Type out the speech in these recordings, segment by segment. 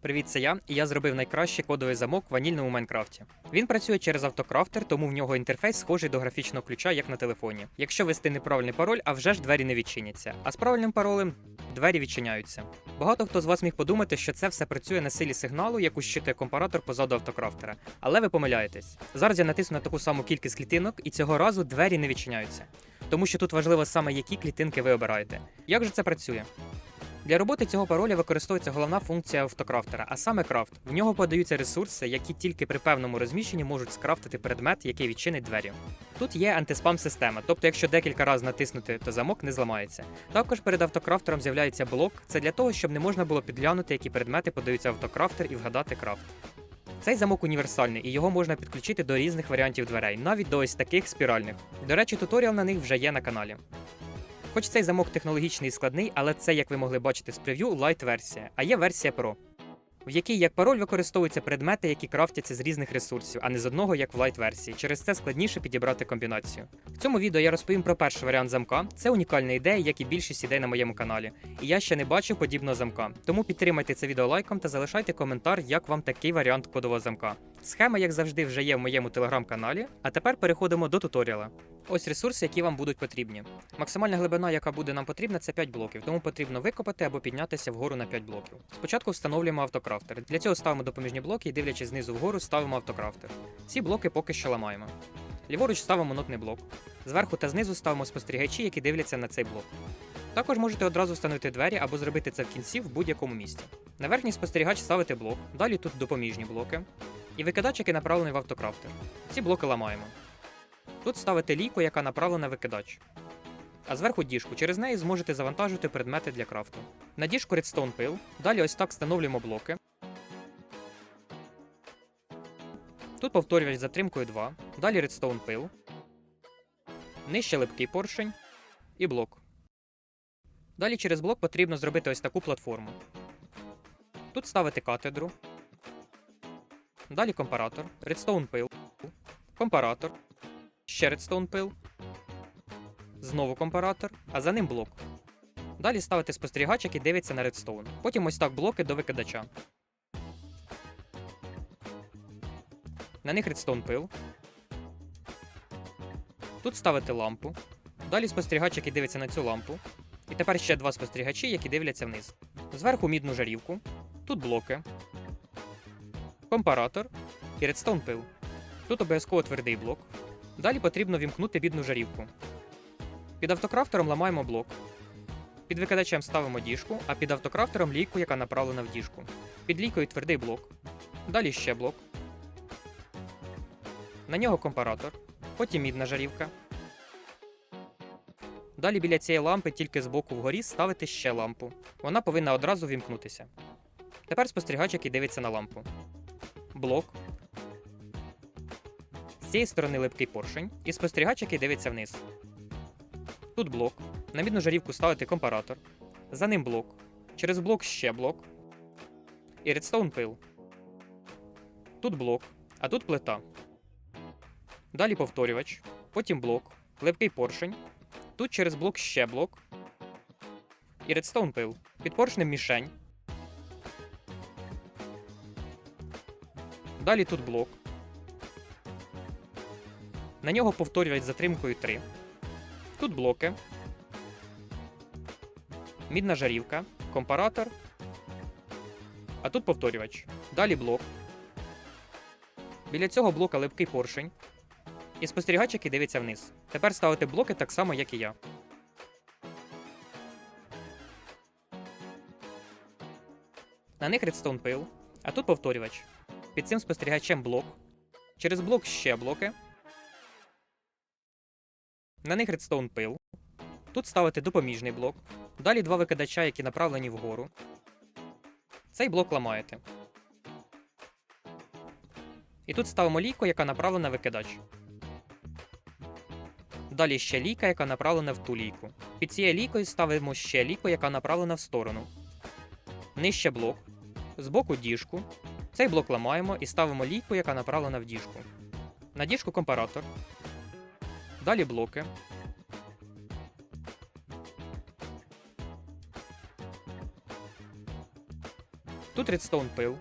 Привіт, це я, і я зробив найкращий кодовий замок в ванільному Майнкрафті. Він працює через автокрафтер, тому в нього інтерфейс схожий до графічного ключа, як на телефоні. Якщо ввести неправильний пароль, а вже ж двері не відчиняться. А з правильним паролем двері відчиняються. Багато хто з вас міг подумати, що це все працює на силі сигналу, яку щитує компаратор позаду автокрафтера. Але ви помиляєтесь. Зараз я натисну на таку саму кількість клітинок, і цього разу двері не відчиняються. Тому що тут важливо саме які клітинки ви обираєте. Як же це працює? Для роботи цього пароля використовується головна функція автокрафтера, а саме крафт. В нього подаються ресурси, які тільки при певному розміщенні можуть скрафтити предмет, який відчинить двері. Тут є антиспам система, тобто якщо декілька разів натиснути, то замок не зламається. Також перед автокрафтером з'являється блок. Це для того, щоб не можна було підглянути, які предмети подаються автокрафтер і вгадати крафт. Цей замок універсальний і його можна підключити до різних варіантів дверей, навіть до ось таких спіральних. До речі, туторіал на них вже є на каналі. Хоч цей замок технологічний і складний, але це, як ви могли бачити з прев'ю, лайт версія, а є версія Pro, в якій як пароль використовуються предмети, які крафтяться з різних ресурсів, а не з одного, як в лайт версії. Через це складніше підібрати комбінацію. В цьому відео я розповім про перший варіант замка. Це унікальна ідея, як і більшість ідей на моєму каналі. І я ще не бачив подібного замка. Тому підтримайте це відео лайком та залишайте коментар, як вам такий варіант кодового замка. Схема, як завжди, вже є в моєму телеграм-каналі. А тепер переходимо до туторіала. Ось ресурси, які вам будуть потрібні. Максимальна глибина, яка буде нам потрібна, це 5 блоків, тому потрібно викопати або піднятися вгору на 5 блоків. Спочатку встановлюємо автокрафтер. Для цього ставимо допоміжні блоки і дивлячись знизу вгору, ставимо автокрафтер. Ці блоки поки що ламаємо. Ліворуч ставимо нотний блок. Зверху та знизу ставимо спостерігачі, які дивляться на цей блок. Також можете одразу встановити двері або зробити це в кінці в будь-якому місці. На верхній спостерігач ставите блок, далі тут допоміжні блоки. І викидач, який направлений в автокрафтер. Ці блоки ламаємо. Тут ставите лійку, яка направлена викидач. А зверху діжку. Через неї зможете завантажити предмети для крафту. На діжку Redstone пил. Далі ось так встановлюємо блоки. Тут повторювач з затримкою 2. Далі Redstone пил. Нижче липкий поршень і блок. Далі через блок потрібно зробити ось таку платформу. Тут ставити катедру. Далі компаратор, Redstone пил, компаратор, ще Redstone пил, знову компаратор, а за ним блок. Далі ставити спостерігач, який дивиться на Redstone. Потім ось так блоки до викидача. На них Redstone пил. Тут ставити лампу. Далі спостерігач, який дивиться на цю лампу. І тепер ще два спостерігачі, які дивляться вниз. Зверху мідну жарівку. Тут блоки. Компаратор і Redstone пил. Тут обов'язково твердий блок. Далі потрібно вімкнути бідну жарівку. Під автокрафтером ламаємо блок. Під викидачем ставимо діжку, а під автокрафтером лійку, яка направлена в діжку. Під лійкою твердий блок. Далі ще блок. На нього компаратор. Потім мідна жарівка. Далі біля цієї лампи тільки збоку вгорі ставити ще лампу. Вона повинна одразу вімкнутися. Тепер спостерігач, який дивиться на лампу. Блок. З цієї сторони липкий поршень і спостерігач, який дивиться вниз. Тут блок. На мідну жарівку ставити компаратор. За ним блок. Через блок ще блок. І редстоун пил. Тут блок, а тут плита. Далі повторювач, потім блок, липкий поршень. Тут через блок ще блок. І редстоун пил. Під поршнем мішень. Далі тут блок. На нього повторювач затримкою 3. Тут блоки. Мідна жарівка, компаратор. А тут повторювач. Далі блок. Біля цього блока липкий поршень. І спостерігач, який дивиться вниз. Тепер ставити блоки так само, як і я. На них редстоун пил, а тут повторювач. Під цим спостерігачем блок. Через блок ще блоки. На них редстоун пил. Тут ставити допоміжний блок. Далі два викидача, які направлені вгору. Цей блок ламаєте. І тут ставимо лійку, яка направлена викидач. Далі ще лійка, яка направлена в ту лійку. Під цією лійкою ставимо ще лійку, яка направлена в сторону. Нижче блок. Збоку діжку. Цей блок ламаємо і ставимо лійку, яка направлена в діжку. На діжку компаратор. Далі блоки. Тут редстоун пил.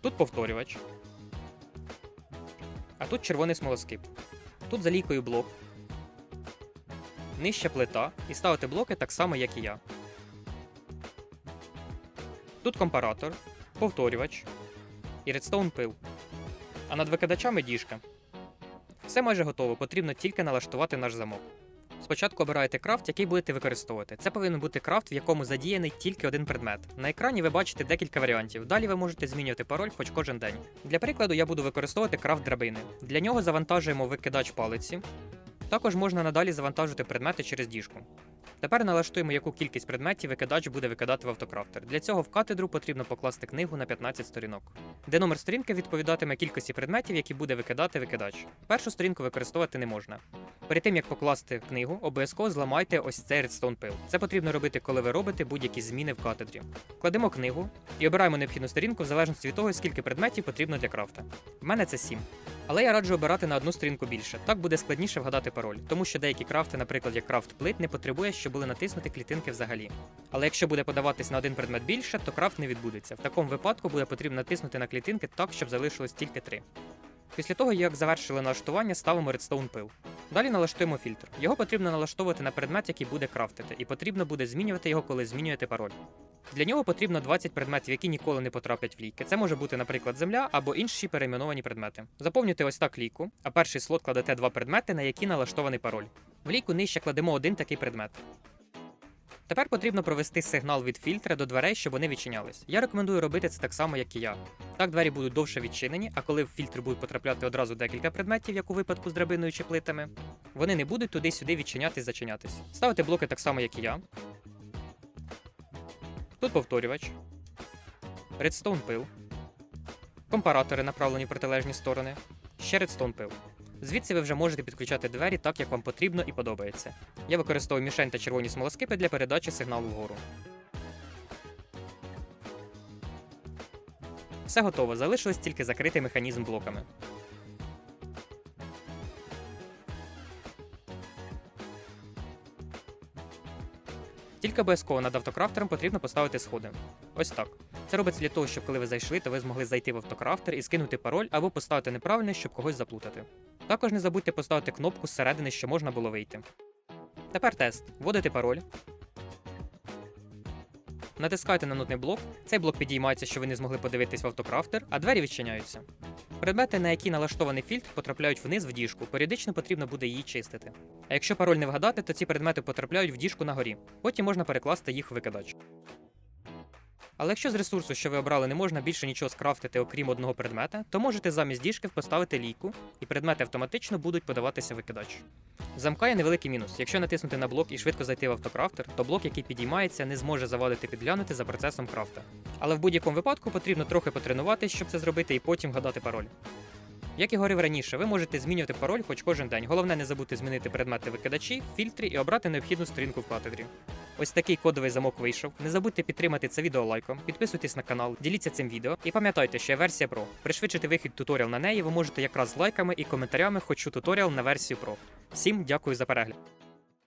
Тут повторювач. А тут червоний смолоскип. Тут за лійкою блок. Нижча плита. І ставити блоки так само, як і я. Тут компаратор, повторювач і редстоун пил. А над викидачами діжка. Все майже готово, потрібно тільки налаштувати наш замок. Спочатку обираєте крафт, який будете використовувати. Це повинен бути крафт, в якому задіяний тільки один предмет. На екрані ви бачите декілька варіантів. Далі ви можете змінювати пароль хоч кожен день. Для прикладу, я буду використовувати крафт драбини. Для нього завантажуємо викидач палиці. Також можна надалі завантажувати предмети через діжку. Тепер налаштуємо, яку кількість предметів викидач буде викидати в автокрафтер. Для цього в катедру потрібно покласти книгу на 15 сторінок, де номер сторінки відповідатиме кількості предметів, які буде викидати викидач. Першу сторінку використовувати не можна. Перед тим як покласти книгу, обов'язково зламайте ось цей редстоун пил. Це потрібно робити, коли ви робите будь-які зміни в катедрі. Кладемо книгу і обираємо необхідну сторінку в залежності від того, скільки предметів потрібно для крафта. В мене це 7. Але я раджу обирати на одну сторінку більше. Так буде складніше вгадати пароль, тому що деякі крафти, наприклад, як крафт плит, не потребує, щоб були натиснуті клітинки взагалі. Але якщо буде подаватись на один предмет більше, то крафт не відбудеться. В такому випадку буде потрібно натиснути на клітинки так, щоб залишилось тільки три. Після того, як завершили налаштування, ставимо редстоун пил. Далі налаштуємо фільтр. Його потрібно налаштовувати на предмет, який буде крафтити, і потрібно буде змінювати його, коли змінюєте пароль. Для нього потрібно 20 предметів, які ніколи не потраплять в лійки. Це може бути, наприклад, земля або інші перейменовані предмети. Заповнюйте ось так лійку, а перший слот кладете два предмети, на які налаштований пароль. В лійку нижче кладемо один такий предмет. Тепер потрібно провести сигнал від фільтра до дверей, щоб вони відчинялись. Я рекомендую робити це так само, як і я. Так двері будуть довше відчинені, а коли в фільтр будуть потрапляти одразу декілька предметів, як у випадку з драбиною чи плитами, вони не будуть туди-сюди відчинятись, зачинятись. Ставити блоки так само, як і я. Тут повторювач, редстоун пил, компаратори направлені в протилежні сторони, ще редстоун пил. Звідси ви вже можете підключати двері так, як вам потрібно і подобається. Я використовую мішень та червоні смолоскипи для передачі сигналу вгору. Все готово, залишилось тільки закрити механізм блоками. Тільки обов'язково над автокрафтером потрібно поставити сходи. Ось так. Це робиться для того, щоб коли ви зайшли, то ви змогли зайти в автокрафтер і скинути пароль або поставити неправильний, щоб когось заплутати. Також не забудьте поставити кнопку зсередини, що можна було вийти. Тепер тест. Вводите пароль. Натискайте на нотний блок. Цей блок підіймається, що ви не змогли подивитись в автокрафтер, а двері відчиняються. Предмети, на які налаштований фільтр, потрапляють вниз в діжку. Періодично потрібно буде її чистити. А якщо пароль не вгадати, то ці предмети потрапляють в діжку на горі. Потім можна перекласти їх в викидач. Але якщо з ресурсу, що ви обрали, не можна більше нічого скрафтити, окрім одного предмета, то можете замість діжки поставити лійку, і предмети автоматично будуть подаватися викидач. Замка є невеликий мінус. Якщо натиснути на блок і швидко зайти в автокрафтер, то блок, який підіймається, не зможе завадити підглянути за процесом крафта. Але в будь-якому випадку потрібно трохи потренуватись, щоб це зробити, і потім гадати пароль. Як і говорив раніше, ви можете змінювати пароль хоч кожен день. Головне не забути змінити предмети викидачі, в фільтрі і обрати необхідну сторінку в катедрі. Ось такий кодовий замок вийшов. Не забудьте підтримати це відео лайком, підписуйтесь на канал, діліться цим відео і пам'ятайте, що є версія Pro. Пришвидшити вихід туторіал на неї ви можете якраз лайками і коментарями, хочу туторіал на версію Pro. Всім дякую за перегляд.